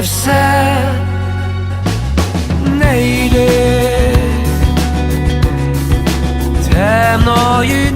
все не йде. Темної